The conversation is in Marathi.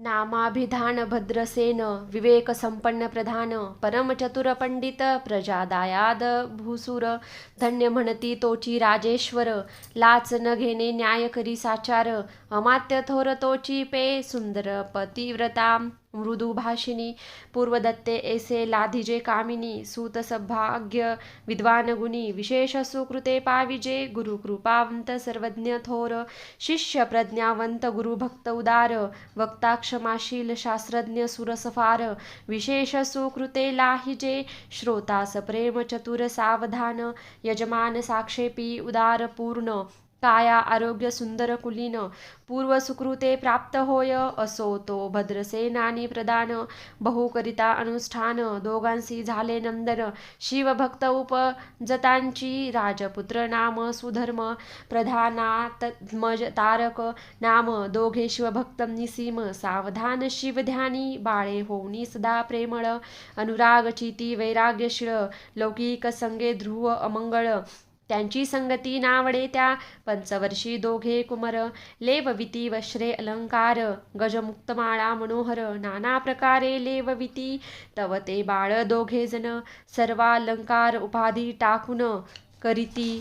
नामाभिधान भद्रसेन विवेक संपन्न प्रधान परमचतुर पंडित प्रजादायाद भूसुर। धन्य म्हणती तोची राजेश्वर। लाच न घेणे न्याय करी साचार। अमात्य थोर तोची पे सुंदर पतिव्रता। मृदुभाषिणी पूर्वदत्ते एसे लाधिजे कामिनी सूतसभाग्य विद्वानगुणी विशेषसु कृते विशेष सुकृते पाविजे गुरुकृपावंत सर्वज्ञ थोर शिष्य प्रज्ञावंत गुरुभक्त उदार वक्ताक्षमाशील शास्त्रज्ञ सुरसफार विशेष सुकृते लाहिजे श्रोतास प्रेम चतुर सावधान यजमान साक्षेपी उदार पूर्ण काया आरोग्य सुंदर कुलीन पूर्व सुकृते प्राप्त होय असो तो भद्रसेनानी प्रदान बहुकरिता अनुष्ठान दोघांसी झाले नंदन शिवभक्त उपजतांची राजपुत्र नाम सुधर्म प्रधाना मज तारक नाम दोघे शिवभक्त निसीम सावधान शिवध्यानी बाळे होनी सदा प्रेमळ अनुराग चिती वैराग्यशीळ लौकिक संगे ध्रुव अमंगळ त्यांची संगती नावडे त्या पंचवर्षी दोघे कुमर. लेवविती वश्रे अलंकार गजमुक्तमाळा मनोहर नाना प्रकारे लेवविती तव ते बाळ दोघे जण. सर्वालंकार उपाधी टाकून करीती